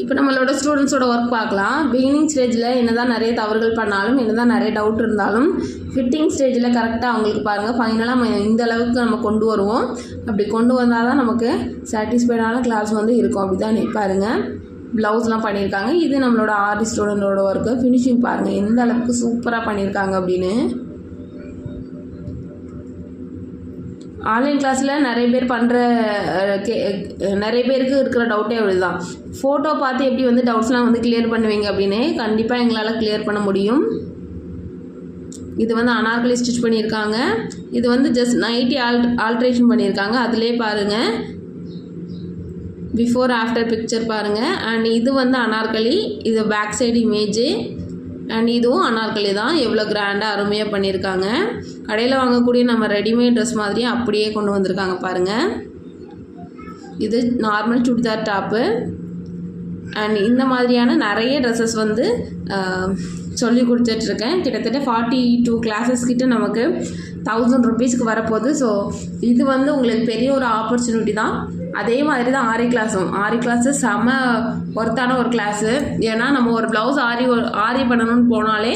இப்போ நம்மளோட ஸ்டூடெண்ட்ஸோட ஒர்க் பார்க்கலாம். பிகினிங் ஸ்டேஜில் என்னதான் நிறைய தவறுகள் பண்ணாலும் என்ன தான் நிறைய டவுட் இருந்தாலும் ஃபிட்டிங் ஸ்டேஜில் கரெக்டாக அவங்களுக்கு பாருங்கள் ஃபைனலாக நம்ம இந்த அளவுக்கு நம்ம கொண்டு வருவோம். அப்படி கொண்டு வந்தால் தான் நமக்கு சாட்டிஸ்ஃபைடான கிளாஸ் வந்து இருக்கும். அப்படி தான் பாருங்கள் ப்ளவுஸ்லாம் பண்ணியிருக்காங்க. இது நம்மளோட ஆர்டி ஸ்டூடெண்ட்டோட ஒர்க்கு ஃபினிஷிங் பாருங்கள் எந்த அளவுக்கு சூப்பராக பண்ணியிருக்காங்க அப்படின்னு. ஆன்லைன் கிளாஸில் நிறைய பேர் பண்ணுற கே நிறைய பேருக்கு இருக்கிற டவுட்டே தான் ஃபோட்டோ பார்த்து எப்படி வந்து டவுட்ஸ்லாம் வந்து கிளியர் பண்ணுவீங்க அப்படின்னு கண்டிப்பாக எங்களால் கிளியர் பண்ண முடியும். இது வந்து அனார்கலி ஸ்டிச் பண்ணியிருக்காங்க. இது வந்து ஜஸ்ட் நைட்டி ஆல் ஆல்ட்ரேஷன் பண்ணியிருக்காங்க. அதிலே பாருங்கள் பிஃபோர் ஆஃப்டர் பிக்சர் பாருங்கள் அண்ட் இது வந்து அனார்கலி இது பேக் சைடு இமேஜு அண்ட் இதுவும் அனார்கலி தான் எவ்வளோ கிராண்டாக அருமையாக பண்ணியிருக்காங்க. கடையில் வாங்கக்கூடிய நம்ம ரெடிமேட் ட்ரெஸ் மாதிரியே அப்படியே கொண்டு வந்திருக்காங்க பாருங்கள் இது நார்மல் சுடிதார் டாப்பு அண்ட் இந்த மாதிரியான நிறைய ட்ரெஸ்ஸஸ் வந்து சொல்லி கொடுத்துட்ருக்கேன். கிட்டத்தட்ட ஃபார்ட்டி டூ கிளாஸஸ் கிட்ட நமக்கு தௌசண்ட் ருபீஸ்க்கு வரப்போகுது. ஸோ இது வந்து உங்களுக்கு பெரிய ஒரு ஆப்பர்ச்சுனிட்டி தான். அதே மாதிரி தான் ஆரி கிளாஸும் ஆரி கிளாஸு செம ஒர்த்தான ஒரு கிளாஸு ஏன்னா நம்ம ஒரு ப்ளவுஸ் ஆரி ஆரி பண்ணணும்னு போனாலே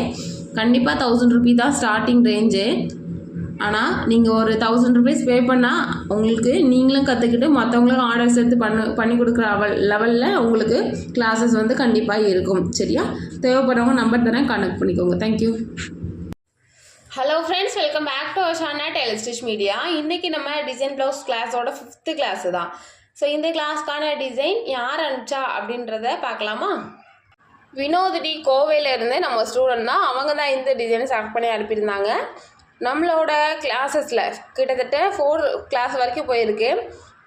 கண்டிப்பாக தௌசண்ட் ருபீ தான் ஸ்டார்டிங் ரேஞ்சு ஆனால் நீங்கள் ஒரு தௌசண்ட் ருபீஸ் பே பண்ணால் உங்களுக்கு நீங்களும் கற்றுக்கிட்டு மற்றவங்களுக்கும் ஆர்டர்ஸ் எடுத்து பண்ண பண்ணி கொடுக்குற அவல் லெவலில் உங்களுக்கு கிளாஸஸ் வந்து கண்டிப்பாக இருக்கும். சரியா? தேவைப்படுறவங்க நம்பர் தரேன் கனெக்ட் பண்ணிக்கோங்க. Thank you hello friends welcome back to Shana channel stitch media இன்றைக்கி நம்ம டிசைன் ப்ளவுஸ் கிளாஸோட ஃபிஃப்த்து கிளாஸு தான். ஸோ இந்த கிளாஸ்க்கான டிசைன் யார் அனுப்பிச்சா அப்படின்றத பார்க்கலாமா? வினோதிடி கோவையிலேருந்து நம்ம ஸ்டூடெண்ட் தான். அவங்க தான் இந்த டிசைனை செலக்ட் பண்ணி அனுப்பியிருந்தாங்க. நம்மளோட கிளாஸஸில் கிட்டத்தட்ட ஃபோர் கிளாஸ் வரைக்கும் போயிருக்கு.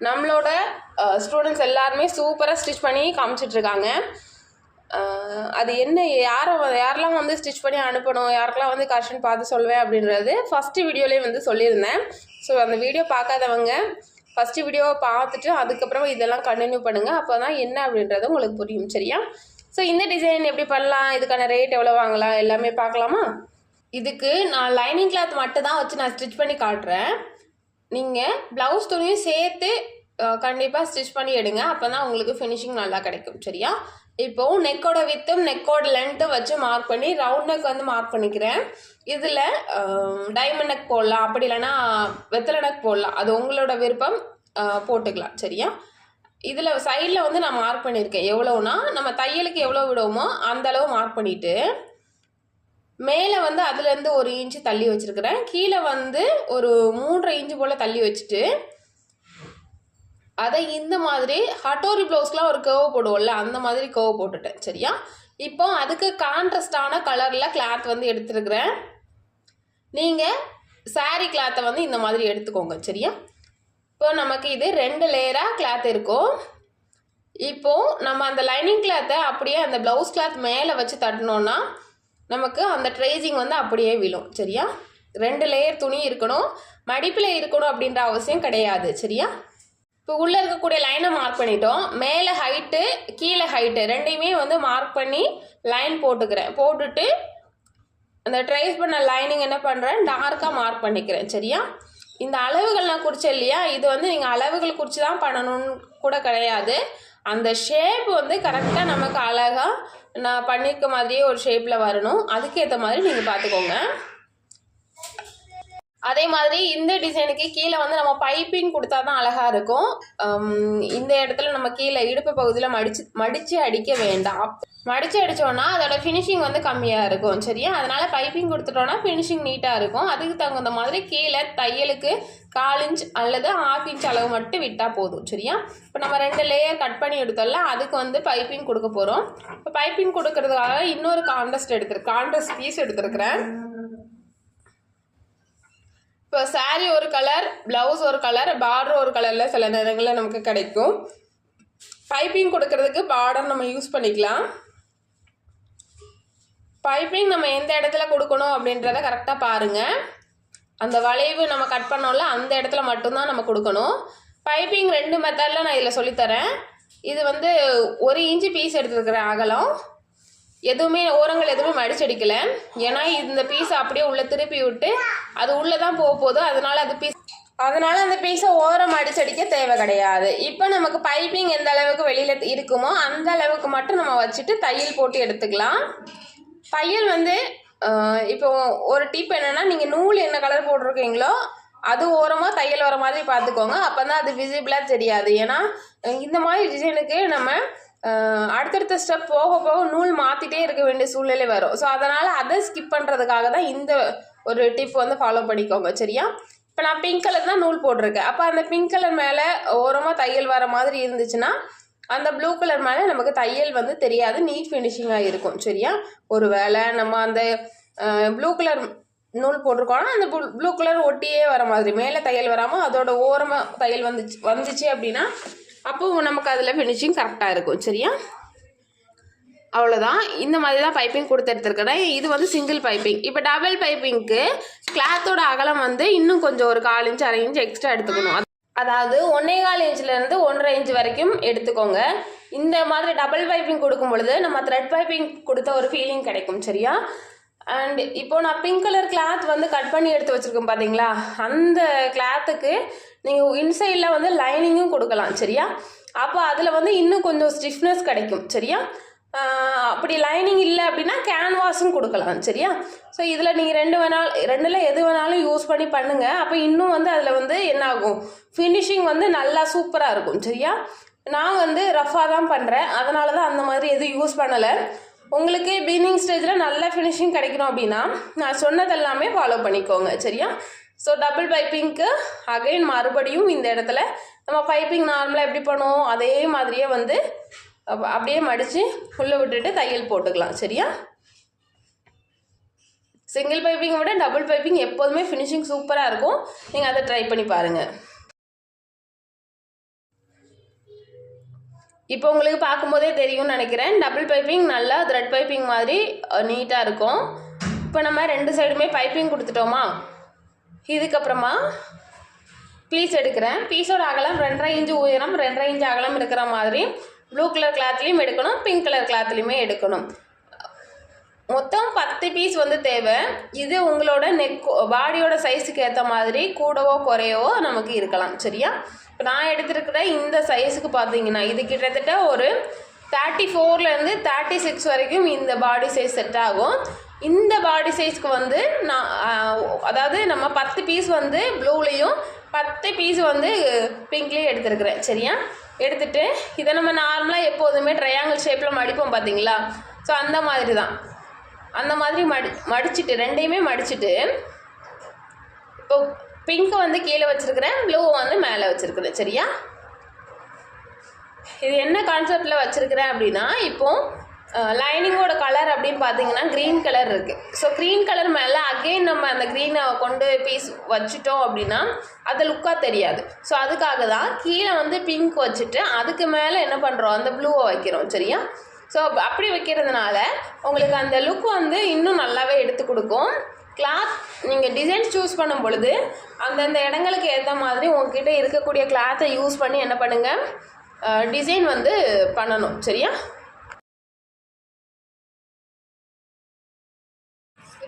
நம்மளோட ஸ்டூடெண்ட்ஸ் எல்லாருமே சூப்பராக ஸ்டிச் பண்ணி காமிச்சிட்ருக்காங்க. அது என்ன யாரை யாரெல்லாம் வந்து ஸ்டிச் பண்ணி அனுப்பணும் யாருக்கெல்லாம் வந்து கரெக்ஷன் பார்த்து சொல்லுவேன் அப்படின்றது ஃபஸ்ட்டு வீடியோலேயே வந்து சொல்லியிருந்தேன். ஸோ அந்த வீடியோ பார்க்காதவங்க ஃபஸ்ட்டு வீடியோவை பார்த்துட்டு அதுக்கப்புறம் இதெல்லாம் கண்டினியூ பண்ணுங்கள் அப்போ தான் என்ன அப்படின்றது உங்களுக்கு புரியும் சரியா? ஸோ இந்த டிசைன் எப்படி பண்ணலாம்? இதுக்கான ரேட் எவ்வளோ வாங்கலாம்? எல்லாமே பார்க்கலாமா? இதுக்கு நான் லைனிங் கிளாத் மட்டும் தான் வச்சு நான் ஸ்டிச் பண்ணி காட்டுறேன். நீங்கள் ப்ளவுஸ் துணியும் சேர்த்து கண்டிப்பாக ஸ்டிச் பண்ணி எடுங்க. அப்போ தான் உங்களுக்கு ஃபினிஷிங் நல்லா கிடைக்கும். சரியா? இப்போ நெக்கோட வித்தும் நெக்கோட லென்த்தும் வச்சு மார்க் பண்ணி ரவுண்ட் நெக் வந்து மார்க் பண்ணிக்கிறேன். இதில் டைமண்ட் நெக் போடலாம். அப்படி இல்லைன்னா வெத்தலை நெக் போடலாம். அது உங்களோட விருப்பம். போட்டுக்கலாம். சரியா? இதில் சைடில் வந்து நான் மார்க் பண்ணியிருக்கேன். எவ்வளோனா நம்ம தையலுக்கு எவ்வளோ விடுவோமோ அந்த அளவு மார்க் பண்ணிவிட்டு மேலே வந்து அதுலேருந்து ஒரு இன்ச்சு தள்ளி வச்சுருக்கிறேன். கீழே வந்து ஒரு மூன்றரை இன்ச்சு போல் தள்ளி வச்சுட்டு அதை இந்த மாதிரி ஹட்டோரி ப்ளவுஸ்க்குலாம் ஒரு கர்வ் போடுவோம்ல அந்த மாதிரி கர்வ் போட்டுட்டேன். சரியா? இப்போ அதுக்கு கான்ட்ரஸ்டான கலரில் கிளாத் வந்து எடுத்துருக்குறேன். நீங்கள் saree கிளாத்தை வந்து இந்த மாதிரி எடுத்துக்கோங்க. சரியா? இப்போ நமக்கு இது ரெண்டு லேயராக கிளாத் இருக்கும் இப்போது நம்ம அந்த லைனிங் கிளாத்தை அப்படியே அந்த ப்ளவுஸ் கிளாத் மேலே வச்சு தட்டினோன்னா நமக்கு அந்த ட்ரேசிங் வந்து அப்படியே விழும் சரியா? ரெண்டு லேயர் துணி இருக்கணும் மடிப்பில் இருக்கணும் அப்படின்ற அவசியம் கிடையாது சரியா? இப்போ உள்ளே இருக்கக்கூடிய லைனை மார்க் பண்ணிட்டோம். மேலே ஹைட்டு கீழே ஹைட்டு ரெண்டையுமே வந்து மார்க் பண்ணி லைன் போட்டுக்கிறேன். போட்டுட்டு அந்த ட்ரேஸ் பண்ண லைனிங் என்ன பண்ணுறேன் டார்க்காக மார்க் பண்ணிக்கிறேன் சரியா? இந்த அளவுகள் நான் குறிச்சேன் இல்லையா? இது வந்து நீங்கள் அளவுகள் குறித்து தான் பண்ணணும்னு கூட கிடையாது. அந்த ஷேப் வந்து கரெக்டாக நமக்கு அழகாக நான் பண்ணியிருக்க மாதிரியே ஒரு ஷேப்பில் வரணும். அதுக்கேற்ற மாதிரி நீங்கள் பார்த்துக்கோங்க அதே மாதிரி இந்த டிசைனுக்கு கீழே வந்து நம்ம பைப்பிங் கொடுத்தா தான் அழகாக இருக்கும் இந்த இடத்துல நம்ம கீழே இடுப்பு பகுதியில் மடிச்சு மடித்து அடிக்க வேண்டாம். மடித்து அடித்தோன்னா அதோட ஃபினிஷிங் வந்து கம்மியாக இருக்கும் சரியா? அதனால் பைப்பிங் கொடுத்துட்டோன்னா ஃபினிஷிங் நீட்டாக இருக்கும். அதுக்கு தகுந்த மாதிரி கீழே தையலுக்கு கால் இன்ச் அல்லது ஹாஃப் இன்ச் அளவு மட்டும் விட்டால் போதும் சரியா? இப்போ நம்ம ரெண்டு லேயர் கட் பண்ணி எடுத்தோம்ல அதுக்கு வந்து பைப்பிங் கொடுக்க போகிறோம் இப்போ பைப்பிங் கொடுக்கறதுக்காக இன்னொரு கான்ட்ரஸ்ட் எடுத்துருக்கு கான்ட்ரஸ்ட் பீஸ் எடுத்துருக்குறேன். இப்போ சாரீ ஒரு கலர் ப்ளவுஸ் ஒரு கலர் பார்டர் ஒரு கலரில் சில நேரங்களில் நமக்கு கிடைக்கும். பைப்பிங் கொடுக்கறதுக்கு பார்டர் நம்ம யூஸ் பண்ணிக்கலாம். பைப்பிங் நம்ம எந்த இடத்துல கொடுக்கணும் அப்படின்றத கரெக்டாக பாருங்கள் அந்த வளைவு நம்ம கட் பண்ணோம்ல அந்த இடத்துல மட்டும்தான் நம்ம கொடுக்கணும். பைப்பிங் ரெண்டு மெத்தடில் நான் இதில் சொல்லித்தரேன். இது வந்து ஒரு இன்ச்சு பீஸ் எடுத்துருக்குறேன் அகலம். எதுவுமே ஓரங்கள் எதுவுமே மடிச்சடிக்கல. ஏன்னா இந்த பீஸ் அப்படியே உள்ளே திருப்பி விட்டு அது உள்ளே தான் போக போதும் அதனால் அது பீஸ் அதனால் அந்த பீஸை ஓரம் அடிச்சடிக்க தேவை கிடையாது. இப்போ நமக்கு பைப்பிங் எந்த அளவுக்கு வெளியில் இருக்குமோ அந்த அளவுக்கு மட்டும் நம்ம வச்சுட்டு தையல் போட்டு எடுத்துக்கலாம். தையல் வந்து இப்போ ஒரு டிப் என்னென்னா நீங்கள் நூல் என்ன கலர் போட்டிருக்கீங்களோ அது ஓரமாக தையல் வர மாதிரி பார்த்துக்கோங்க. அப்போ தான் அது விசிபிளாக தெரியாது. ஏன்னா இந்த மாதிரி டிசைனுக்கு நம்ம அடுத்தடுத்த ஸ்டெப் போக போக நூல் மாற்றிட்டே இருக்க வேண்டிய சூழ்நிலை வரும். ஸோ அதனால் அதை ஸ்கிப் பண்ணுறதுக்காக தான் இந்த ஒரு டிப் வந்து ஃபாலோ பண்ணிக்கோங்க. சரியா? இப்போ நான் பிங்க் கலர் தான் நூல் போட்டிருக்கேன். அப்போ அந்த பிங்க் கலர் மேலே ஓரமாக தையல் வர மாதிரி இருந்துச்சுன்னா அந்த ப்ளூ கலர் மேலே நமக்கு தையல் வந்து தெரியாது. நீட் ஃபினிஷிங்காக இருக்கும். சரியா? ஒரு வேளை நம்ம அந்த ப்ளூ கலர் நூல் போட்டிருக்கோம்னா அந்த ப்ளூ கலர் ஒட்டியே வர மாதிரி மேலே தையல் வராமல் அதோட ஓரமாக தையல் வந்துச்சு வந்துச்சு அப்படின்னா அப்போ நமக்கு அதில் ஃபினிஷிங் கரெக்டாக இருக்கும். சரியா? அவ்வளோதான் இந்த மாதிரி தான் பைப்பிங் கொடுத்து எடுத்துருக்கிறேன். இது வந்து சிங்கிள் பைப்பிங் இப்போ டபுள் பைப்பிங்க்கு கிளாத்தோட அகலம் வந்து இன்னும் கொஞ்சம் ஒரு கால் இன்ச் அரை இன்ச் எக்ஸ்ட்ரா எடுத்துக்கணும். அது- அதாவது ஒன்றே கால் இன்ச்லேருந்து ஒன்றரை இன்ச் வரைக்கும் எடுத்துக்கோங்க. இந்த மாதிரி டபுள் பைப்பிங் கொடுக்கும் பொழுது நம்ம த்ரெட் பைப்பிங் கொடுத்த ஒரு ஃபீலிங் கிடைக்கும் சரியா? அண்ட் இப்போ நான் பிங்க் கலர் கிளாத் வந்து கட் பண்ணி எடுத்து வச்சுருக்கேன் பார்த்தீங்களா அந்த கிளாத்துக்கு நீங்கள் இன்சைடில் வந்து லைனிங்கும் கொடுக்கலாம் சரியா? அப்போ அதில் வந்து இன்னும் கொஞ்சம் ஸ்டிஃப்னஸ் கிடைக்கும் சரியா? அப்படி லைனிங் இல்லை அப்படின்னா கேன்வாஸும் கொடுக்கலாம் சரியா? ஸோ இதில் நீங்கள் ரெண்டு வேணாலும் ரெண்டில் எது வேணாலும் யூஸ் பண்ணி பண்ணுங்கள் அப்போ இன்னும் வந்து அதில் வந்து என்ன ஆகும் ஃபினிஷிங் வந்து நல்லா சூப்பராக இருக்கும் சரியா? நான் வந்து ரஃபாக தான் பண்ணுறேன் அதனால தான் அந்த மாதிரி எதுவும் யூஸ் பண்ணலை. உங்களுக்கு பிகினிங் ஸ்டேஜில் நல்ல ஃபினிஷிங் கிடைக்கணும் அப்படின்னா நான் சொன்னதெல்லாமே ஃபாலோ பண்ணிக்கோங்க சரியா? ஸோ டபுள் பைப்பிங்க்கு அகைன் மறுபடியும் இந்த இடத்துல நம்ம பைப்பிங் நார்மலாக எப்படி பண்ணுவோம்? அதே மாதிரியே வந்து அப்படியே மடித்து உள்ளே விட்டுட்டு தையல் போட்டுக்கலாம் சரியா? சிங்கிள் பைப்பிங்கை விட டபுள் பைப்பிங் எப்போதுமே ஃபினிஷிங் சூப்பராக இருக்கும். நீங்கள் அதை ட்ரை பண்ணி பாருங்கள் இப்போ உங்களுக்கு பார்க்கும்போதே தெரியும்னு நினைக்கிறேன். டபுள் பைப்பிங் நல்லா த்ரெட் பைப்பிங் மாதிரி நீட்டாக இருக்கும். இப்போ நம்ம ரெண்டு சைடுமே பைப்பிங் கொடுத்துட்டோமா? இதுக்கப்புறமா பீஸ் எடுக்கிறேன். பீஸோட அகலம் ரெண்டரை இன்ச்சு உயரம் ரெண்டரை இன்ச்சு அகலம் இருக்கிற மாதிரி. ப்ளூ கலர் கிளாத்லேயும் எடுக்கணும் பிங்க் கலர் கிளாத்லேயுமே எடுக்கணும். மொத்தம் பத்து பீஸ் வந்து தேவை. இது உங்களோட நெக் பாடியோட சைஸுக்கு ஏற்ற மாதிரி கூடவோ குறையவோ நமக்கு இருக்கலாம் சரியா? இப்போ நான் எடுத்திருக்கிற இந்த சைஸுக்கு பார்த்தீங்கன்னா இது கிட்டத்தட்ட ஒரு தேர்ட்டி ஃபோர்லேருந்து தேர்ட்டி சிக்ஸ் வரைக்கும் இந்த பாடி சைஸ் செட் ஆகும். இந்த பாடி சைஸ்க்கு வந்து நான் அதாவது நம்ம பத்து பீஸ் வந்து ப்ளூலேயும் பத்து பீஸ் வந்து பிங்க்லேயும் எடுத்திருக்கிறேன் சரியா? எடுத்துட்டு இதை நம்ம நார்மலாக எப்போதுமே ட்ரையாங்கிள் ஷேப்பில் மடிப்போம் பார்த்தீங்களா ஸோ அந்த மாதிரி தான் அந்த மாதிரி மடி மடிச்சுட்டு ரெண்டையுமே மடிச்சுட்டு இப்போ பிங்க் வந்து கீழே வச்சுருக்கிறேன் ப்ளூ வந்து மேலே வச்சுருக்குறேன் சரியா? இது என்ன கான்செப்டில் வச்சுருக்கிறேன் அப்படின்னா இப்போது லைனிங்கோட கலர் அப்படின்னு பார்த்தீங்கன்னா க்ரீன் கலர் இருக்குது ஸோ க்ரீன் கலர் மேலே அகெயின் நம்ம அந்த க்ரீனை கொண்டு பீஸ் வச்சுட்டோம் அப்படின்னா அது லுக்காக தெரியாது. ஸோ அதுக்காக தான் கீழே வந்து பிங்க் வச்சுட்டு அதுக்கு மேலே என்ன பண்ணுறோம் அந்த ப்ளூவை வைக்கிறோம் சரியா? ஸோ அப்படி வைக்கிறதுனால உங்களுக்கு அந்த லுக் வந்து இன்னும் நல்லாவே எடுத்து கொடுக்கும். கிளாத் நீங்கள் டிசைன்ஸ் சூஸ் பண்ணும் பொழுது அந்தந்த இடங்களுக்கு ஏற்ற மாதிரி உங்ககிட்ட இருக்கக்கூடிய கிளாத்தை யூஸ் பண்ணி என்ன பண்ணுங்கள் டிசைன் வந்து பண்ணணும் சரியா?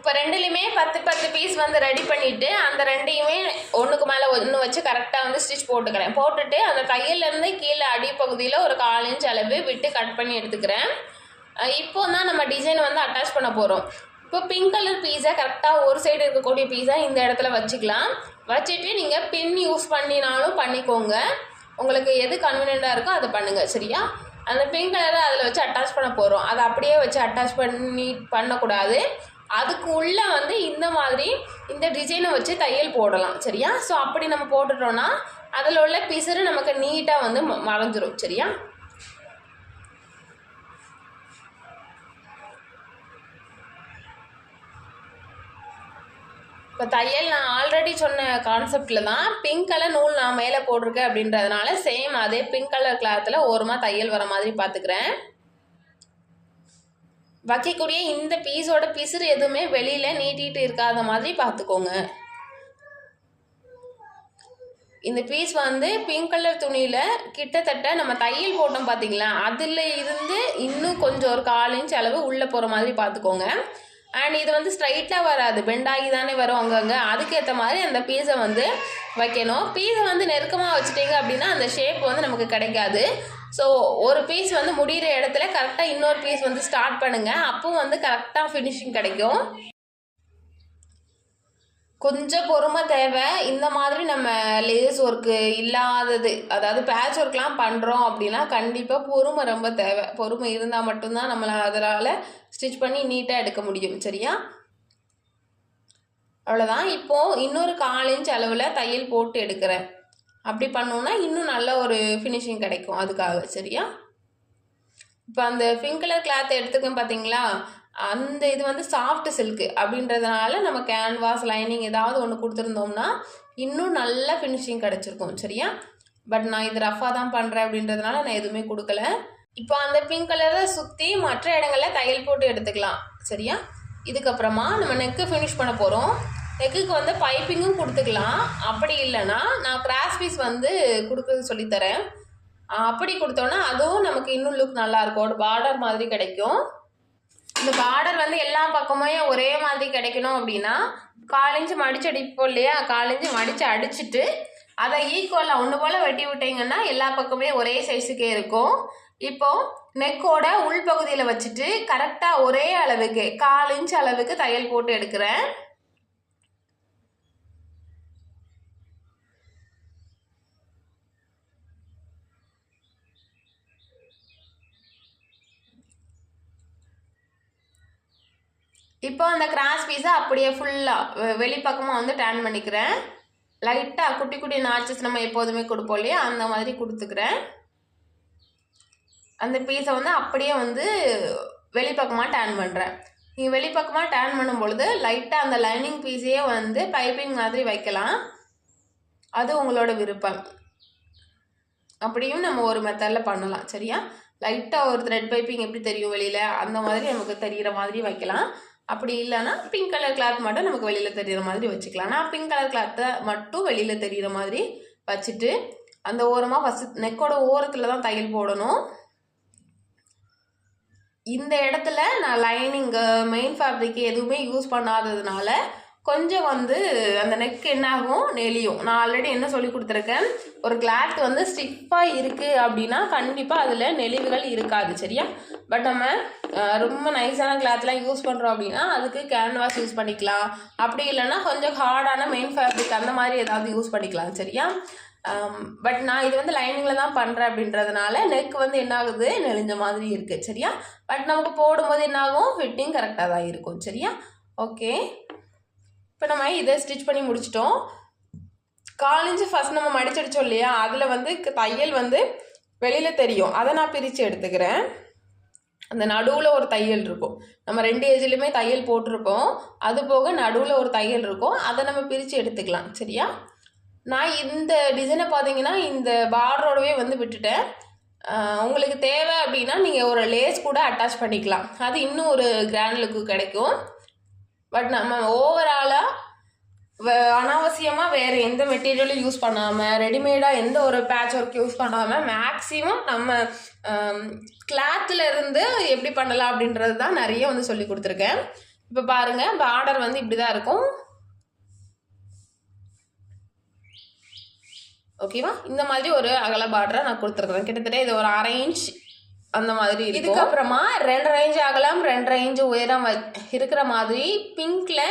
இப்போ ரெண்டுலையுமே பத்து பத்து பீஸ் வந்து ரெடி பண்ணிவிட்டு அந்த ரெண்டையுமே ஒன்றுக்கு மேலே ஒன்று வச்சு கரெக்டாக வந்து ஸ்டிச் போட்டுக்கிறேன். போட்டுட்டு அந்த தையல்லேருந்து கீழே அடிப்பகுதியில் ஒரு கால் இன்ச் அளவு விட்டு கட் பண்ணி எடுத்துக்கிறேன். இப்போ தான் நம்ம டிசைன் வந்து அட்டாச் பண்ண போகிறோம் இப்போ பிங்க் கலர் பீஸை கரெக்டாக ஒரு சைடு இருக்கக்கூடிய பீஸை இந்த இடத்துல வச்சுக்கலாம். வச்சுட்டு நீங்கள் பின் யூஸ் பண்ணினாலும் பண்ணிக்கோங்க. உங்களுக்கு எது கன்வீனியண்ட்டாக இருக்கோ அதை பண்ணுங்கள் சரியா? அந்த பிங்க் கலரை அதில் வச்சு அட்டாச் பண்ண போகிறோம் அதை அப்படியே வச்சு அட்டாச் பண்ணி பண்ணக்கூடாது. அதுக்கு உள்ளே வந்து இந்த மாதிரி இந்த டிசைனை வச்சு தையல் போடலாம் சரியா? ஸோ அப்படி நம்ம போட்டுட்டோம்னா அதில் உள்ள பிசுறு நமக்கு நீட்டாக வந்து ம- மறைஞ்சிரும் சரியா? இப்போ தையல் நான் ஆல்ரெடி சொன்ன கான்செப்டில் தான் பிங்க் கலர் நூல் நான் மேலே போட்டிருக்கேன் அப்படின்றதுனால சேம் அதே பிங்க் கலர் கிளாத்தில் ஓரமாக தையல் வர மாதிரி பார்த்துக்கிறேன். வைக்கக்கூடிய இந்த பீஸோட பிசுறு எதுவுமே வெளியில் நீட்டிட்டு இருக்காத மாதிரி பார்த்துக்கோங்க. இந்த பீஸ் வந்து பிங்க் கலர் துணியில் கிட்டத்தட்ட நம்ம தையல் போட்டோம் பார்த்தீங்களா அதில் இருந்து இன்னும் கொஞ்சம் ஒரு கால் இன்ச் அளவு உள்ளே போகிற மாதிரி பார்த்துக்கோங்க. அண்ட் இது வந்து ஸ்ட்ரைட்டாக வராது. பெண்டாகி தானே வரும் அங்கங்கே. அதுக்கேற்ற மாதிரி அந்த பீஸை வந்து வைக்கணும். பீஸை வந்து நெருக்கமாக வச்சுட்டிங்க அப்படின்னா அந்த ஷேப் வந்து நமக்கு கிடைக்காது. ஸோ ஒரு பீஸ் வந்து முடிகிற இடத்துல கரெக்டாக இன்னொரு பீஸ் வந்து ஸ்டார்ட் பண்ணுங்கள் அப்பவும் வந்து கரெக்டாக ஃபினிஷிங் கிடைக்கும். கொஞ்சம் பொறுமை தேவை. இந்த மாதிரி நம்ம லேஸ் ஒர்க்கு இல்லாதது அதாவது பேட்ச் ஒர்க்லாம் பண்ணுறோம் அப்படின்னா கண்டிப்பாக பொறுமை ரொம்ப தேவை. பொறுமை இருந்தால் மட்டும்தான் நம்மளை அதனால் ஸ்டிச் பண்ணி நீட்டாக எடுக்க முடியும். சரியா? அவ்வளோதான் இப்போது இன்னொரு கால் இன்ச் அளவில் தையல் போட்டு எடுக்கிறேன். அப்படி பண்ணோன்னா இன்னும் நல்ல ஒரு ஃபினிஷிங் கிடைக்கும் அதுக்காக சரியா? இப்போ அந்த பிங்க் கலர் கிளாத் எடுத்துக்கோங்க பார்த்தீங்களா அந்த இது வந்து சாஃப்ட் சில்க்கு அப்படின்றதுனால நம்ம கேன்வாஸ் லைனிங் ஏதாவது ஒன்று கொடுத்துருந்தோம்னா இன்னும் நல்ல ஃபினிஷிங் கிடச்சிருக்கும் சரியா? பட் நான் இது ரஃபாக தான் பண்ணுறேன் அப்படின்றதுனால நான் எதுவுமே கொடுக்கல. இப்போ அந்த பிங்க் கலரை சுற்றி மற்ற இடங்களில் தையல் போட்டு எடுத்துக்கலாம் சரியா? இதுக்கப்புறமா நம்ம நெக்கு ஃபினிஷ் பண்ண போகிறோம் நெக்குக்கு வந்து பைப்பிங்கும் கொடுத்துக்கலாம். அப்படி இல்லைன்னா நான் கிராஸ் பீஸ் வந்து கொடுக்குறது சொல்லித்தரேன். அப்படி கொடுத்தோன்னா அதுவும் நமக்கு இன்னும் லுக் நல்லாயிருக்கும். ஒரு பார்டர் மாதிரி கிடைக்கும். இந்த பார்டர் வந்து எல்லா பக்கமுமே ஒரே மாதிரி கிடைக்கணும் அப்படின்னா காலிஞ்சு மடிச்சு அடிப்போம் இல்லையா? காலிஞ்சு மடித்து அடிச்சுட்டு அதை ஈக்குவலாக ஒன்று போல் வெட்டி விட்டீங்கன்னா எல்லா பக்கமே ஒரே சைஸுக்கே இருக்கும். இப்போது நெக்கோட உள்பகுதியில் வச்சுட்டு கரெக்டாக ஒரே அளவுக்கு கால் இன்ச் அளவுக்கு தையல் போட்டு எடுக்கிறேன். இப்போ அந்த கிராஸ் பீஸை அப்படியே ஃபுல்லாக வெளிப்பக்கமாக வந்து டேன் பண்ணிக்கிறேன். லைட்டாக குட்டி குட்டி நாச்சஸ் நம்ம எப்போதுமே கொடுப்போம் இல்லையா? அந்த மாதிரி கொடுத்துக்கிறேன். அந்த பீஸை வந்து அப்படியே வந்து வெளிப்பக்கமாக டேன் பண்ணுறேன் நீங்கள் வெளிப்பக்கமாக டேன் பண்ணும் பொழுது லைட்டாக அந்த லைனிங் பீஸையே வந்து பைப்பிங் மாதிரி வைக்கலாம். அது உங்களோட விருப்பம். அப்படியும் நம்ம ஒரு மெத்தடில் பண்ணலாம் சரியா? லைட்டாக ஒரு த்ரெட் பைப்பிங் எப்படி தெரியும் வெளியில்? அந்த மாதிரி நமக்கு தெரிகிற மாதிரி வைக்கலாம். அப்படி இல்லைன்னா பிங்க் கலர் கிளாத் மட்டும் நமக்கு வெளியில் தெரிகிற மாதிரி வச்சுக்கலாம். நான் பிங்க் கலர் கிளாத்தை மட்டும் வெளியில் தெரிகிற மாதிரி வச்சுட்டு அந்த ஓரமாக ஃபஸ்ட்டு நெக்கோட ஓரத்தில் தான் தையல் போடணும். இந்த இடத்துல நான் லைனிங்கு மெயின் ஃபேப்ரிக் எதுவுமே யூஸ் பண்ணாததுனால கொஞ்சம் வந்து அந்த நெக் என்ன ஆகும் நெளியும். நான் ஆல்ரெடி என்ன சொல்லி கொடுத்துருக்கேன்? ஒரு கிளாத் வந்து ஸ்டிஃபாக இருக்குது அப்படின்னா கண்டிப்பாக அதில் நெளிவுகள் இருக்காது சரியா? பட் நம்ம ரொம்ப நைஸான கிளாத்லாம் யூஸ் பண்ணுறோம் அப்படின்னா அதுக்கு கேன்வாஸ் யூஸ் பண்ணிக்கலாம். அப்படி இல்லைன்னா கொஞ்சம் ஹார்டான மெயின் ஃபேப்ரிக் அந்த மாதிரி ஏதாவது யூஸ் பண்ணிக்கலாம் சரியா? பட் நான் இது வந்து லைனிங்கில் தான் பண்ணுறேன் அப்படின்றதுனால நெக் வந்து என்ன ஆகுது? நெளிஞ்ச மாதிரி இருக்குது சரியா? பட் நமக்கு போடும்போது என்ன ஆகும்? ஃபிட்டிங் கரெக்டாக தான் இருக்கும் சரியா? ஓகே இப்போ நம்ம இதை ஸ்டிச் பண்ணி முடிச்சிட்டோம். காலிஞ்சு ஃபஸ்ட் நம்ம மடிச்சடிச்சோம் இல்லையா? அதில் வந்து தையல் வந்து வெளியில் தெரியும். அதை நான் பிரித்து எடுத்துக்கிறேன். அந்த நடுவில் ஒரு தையல் இருக்கும். நம்ம ரெண்டு ஏஜ்லேயுமே தையல் போட்டிருக்கோம் அது போக நடுவில் ஒரு தையல் இருக்கும். அதை நம்ம பிரித்து எடுத்துக்கலாம். சரியா? நான் இந்த டிசைனை பார்த்தீங்கன்னா இந்த பார்டரோடவே வந்து விட்டுட்டேன். உங்களுக்கு தேவை அப்படின்னா நீங்கள் ஒரு லேஸ் கூட அட்டாச் பண்ணிக்கலாம். அது இன்னும் ஒரு கிராண்ட் லுக்கு கிடைக்கும். பட் நம்ம ஓவராலாக அனாவசியமாக வேறு எந்த மெட்டீரியலும் யூஸ் பண்ணாமல் ரெடிமேடாக எந்த ஒரு பேட்ச் ஒர்க் யூஸ் பண்ணாமல் மேக்ஸிமம் நம்ம கிளாத்தில் இருந்து எப்படி பண்ணலாம் அப்படின்றது தான் நிறைய வந்து சொல்லி கொடுத்துருக்கேன். இப்போ பாருங்கள் பார்டர் வந்து இப்படி தான் இருக்கும் ஓகேவா இந்த மாதிரி ஒரு அகல பார்டரை நான் கொடுத்துருக்குறேன். கிட்டத்தட்ட இது ஒரு அரை இன்ச் அந்த மாதிரி இதுக்கப்புறமா ரெண்டு ரேஞ்ச் ஆகலாம் ரெண்டு ரேஞ்ச் உயரம் இருக்கிற மாதிரி பிங்க்ல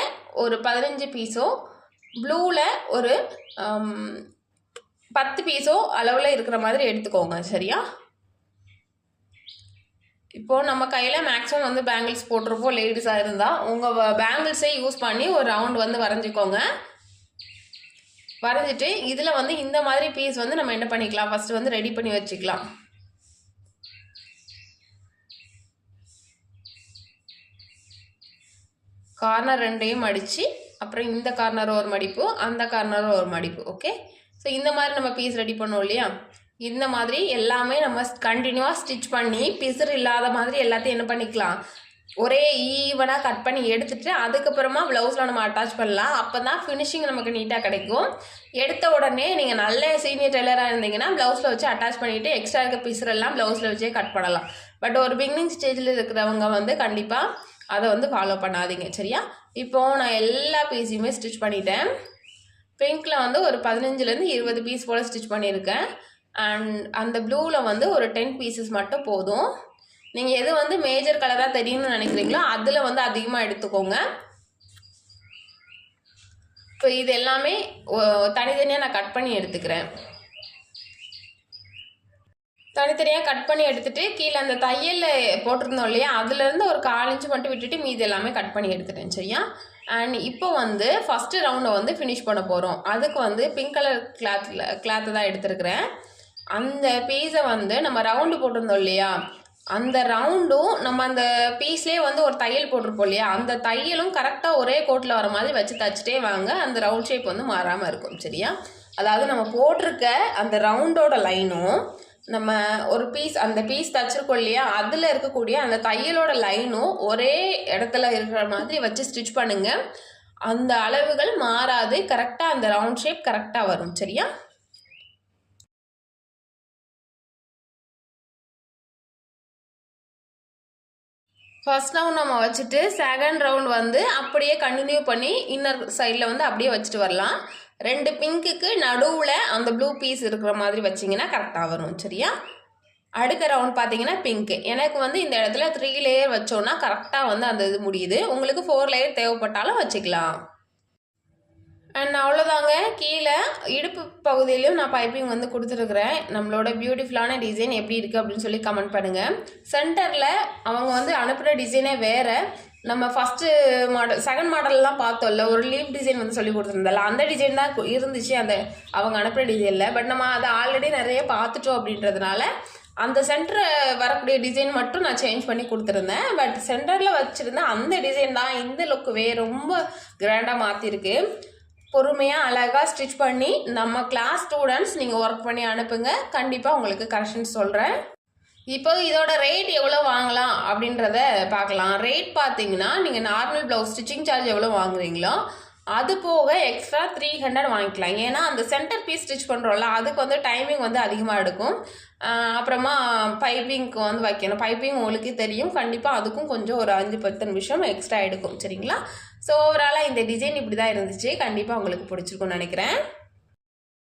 ஒரு பதினஞ்சு பீஸோ ப்ளூவில் ஒரு um, பத்து பீஸோ அளவில் இருக்கிற மாதிரி எடுத்துக்கோங்க சரியா? இப்போது நம்ம கையில் மேக்ஸிமம் வந்து பேங்கிள்ஸ் போட்டிருப்போம் லேடிஸாக இருந்தால் உங்கள் பேங்கிள்ஸே யூஸ் பண்ணி ஒரு ரவுண்ட் வந்து வரைஞ்சிக்கோங்க. வரைஞ்சிட்டு இதில் வந்து இந்த மாதிரி பீஸ் வந்து நம்ம என்ன பண்ணிக்கலாம்? ஃபஸ்ட்டு வந்து ரெடி பண்ணி வச்சுக்கலாம். கார்னர் ரெண்டையும் மடித்து அப்புறம் இந்த கார்னர் ஒரு மடிப்பு அந்த கார்னர் ஒரு மடிப்பு ஓகே ஸோ இந்த மாதிரி நம்ம பீஸ் ரெடி பண்ணுவோம் இல்லையா? இந்த மாதிரி எல்லாமே நம்ம கண்டினியூவாக ஸ்டிச் பண்ணி பிசர் இல்லாத மாதிரி எல்லாத்தையும் என்ன பண்ணிக்கலாம்? ஒரே ஈவனாக கட் பண்ணி எடுத்துகிட்டு அதுக்கப்புறமா ப்ளவுஸில் நம்ம அட்டாச் பண்ணலாம். அப்போ தான் ஃபினிஷிங் நமக்கு நீட்டாக கிடைக்கும். எடுத்த உடனே நீங்கள் நல்ல சீனியர் டெய்லராக இருந்தீங்கன்னா ப்ளவுஸில் வச்சு அட்டாச் பண்ணிவிட்டு எக்ஸ்ட்ரா இருக்க பீஸரெல்லாம் ப்ளவுஸில் வச்சே கட் பண்ணலாம். பட் ஒரு பிகினிங் ஸ்டேஜில் இருக்கிறவங்க வந்து கண்டிப்பாக அதை வந்து ஃபாலோ பண்ணாதீங்க சரியா? இப்போது நான் எல்லா பீஸையுமே ஸ்டிச் பண்ணிட்டேன். பிங்க்கில் வந்து ஒரு பதினஞ்சுலேருந்து இருபது பீஸ் போல் ஸ்டிச் பண்ணியிருக்கேன். அண்ட் அந்த ப்ளூவில் வந்து ஒரு டென் பீசஸ் மட்டும் போதும். நீங்கள் எது வந்து மேஜர் கலராக தெரியும்னு நினைக்கிறீங்களோ அதில் வந்து அதிகமாக எடுத்துக்கோங்க. இப்போ இது எல்லாமே தனித்தனியாக நான் கட் பண்ணி எடுத்துக்கிறேன். தனித்தனியாக கட் பண்ணி எடுத்துகிட்டு கீழே அந்த தையலில் போட்டிருந்தோம் இல்லையா? அதுலேருந்து ஒரு கால் இன்ச்சு மட்டும் விட்டுட்டு மீதி எல்லாமே கட் பண்ணி எடுத்துட்டேன் சரியா? அண்ட் இப்போ வந்து ஃபஸ்ட்டு ரவுண்டை வந்து ஃபினிஷ் பண்ண போகிறோம் அதுக்கு வந்து பிங்க் கலர் கிளாத்தில் கிளாத்தை தான் எடுத்துருக்குறேன். அந்த பீஸை வந்து நம்ம ரவுண்டு போட்டிருந்தோம் இல்லையா? அந்த ரவுண்டும் நம்ம அந்த பீஸ்லேயே வந்து ஒரு தையல் போட்டிருப்போம் இல்லையா? அந்த தையலும் கரெக்டாக ஒரே கோட்டில் வர மாதிரி வச்சு தச்சுட்டே வாங்க. அந்த ரவுண்ட் ஷேப் வந்து மாறாமல் இருக்கும் சரியா? அதாவது நம்ம போட்டிருக்க அந்த ரவுண்டோட லைனும் நம்ம ஒரு பீஸ் அந்த பீஸ் தச்சிருக்கோம் இல்லையா? அதில் இருக்கக்கூடிய அந்த தையலோட லைனும் ஒரே இடத்துல இருக்கிற மாதிரி வச்சு ஸ்டிச் பண்ணுங்கள் அந்த அளவுகள் மாறாது. கரெக்டாக அந்த ரவுண்ட் ஷேப் கரெக்டாக வரும். சரியா? ஃபர்ஸ்ட் ரவுண்ட் நம்ம வச்சுட்டு செகண்ட் ரவுண்ட் வந்து அப்படியே கண்டினியூ பண்ணி இன்னர் சைடில் வந்து அப்படியே வச்சுட்டு வரலாம். ரெண்டு பிங்க்குக்கு நடுவில் அந்த ப்ளூ பீஸ் இருக்கிற மாதிரி வச்சிங்கன்னா கரெக்டாக வரும் சரியா? அடுத்த ரவுண்ட் பார்த்தீங்கன்னா பிங்க்கு எனக்கு வந்து இந்த இடத்துல த்ரீ லேயர் வச்சோன்னா கரெக்டாக வந்து அந்த இது முடியுது. உங்களுக்கு ஃபோர் லேயர் தேவைப்பட்டாலும் வச்சுக்கலாம். அண்ட் அவ்வளோதாங்க கீழே இடுப்பு பகுதியிலையும் நான் பைப்பிங் வந்து கொடுத்துருக்குறேன். நம்மளோட பியூட்டிஃபுல்லான டிசைன் எப்படி இருக்குது அப்படின்னு சொல்லி கமெண்ட் பண்ணுங்கள் சென்டரில் அவங்க வந்து அனுப்புகிற டிசைனே வேறு. நம்ம ஃபஸ்ட்டு மாடல் செகண்ட் மாடல்லாம் பார்த்தோம்ல ஒரு லீவ் டிசைன் வந்து சொல்லி கொடுத்துருந்தல அந்த டிசைன் தான் இருந்துச்சு அந்த அவங்க அனுப்புகிற டிசைனில் பட் நம்ம அதை ஆல்ரெடி நிறைய பார்த்துட்டோம் அப்படின்றதுனால அந்த சென்டரை வரக்கூடிய டிசைன் மட்டும் நான் சேஞ்ச் பண்ணி கொடுத்துருந்தேன். பட் சென்டரில் வச்சுருந்த அந்த டிசைன் தான் இந்த லுக்குவே ரொம்ப கிராண்டாக மாற்றிருக்கு பொறுமையாக அழகாக ஸ்டிச் பண்ணி நம்ம கிளாஸ் ஸ்டூடெண்ட்ஸ் நீங்கள் ஒர்க் பண்ணி அனுப்புங்க. கண்டிப்பாக உங்களுக்கு கரெக்ஷன் சொல்கிறேன் இப்போ இதோட ரேட் எவ்வளோ வாங்கலாம் அப்படின்றத பார்க்கலாம். ரேட் பார்த்தீங்கன்னா நீங்கள் நார்மல் ப்ளவுஸ் ஸ்டிச்சிங் சார்ஜ் எவ்வளோ வாங்குறீங்களோ அது போக எக்ஸ்ட்ரா த்ரீ ஹண்ட்ரட் வாங்கிக்கலாம். ஏன்னா அந்த சென்டர் பீஸ் ஸ்டிச் பண்ணுறோம்ல அதுக்கு வந்து டைமிங் வந்து அதிகமாக எடுக்கும். அப்புறமா பைப்பிங்க்கு வந்து வைக்கணும். பைப்பிங் உங்களுக்கு தெரியும். கண்டிப்பாக அதுக்கும் கொஞ்சம் ஒரு அஞ்சு பத்து நிமிஷம் எக்ஸ்ட்ரா எடுக்கும். சரிங்களா? ஸோ ஓவராலாக இந்த டிசைன் இப்படி தான் இருந்துச்சு. கண்டிப்பாக உங்களுக்கு பிடிச்சிருக்கும்னு நினைக்கிறேன்.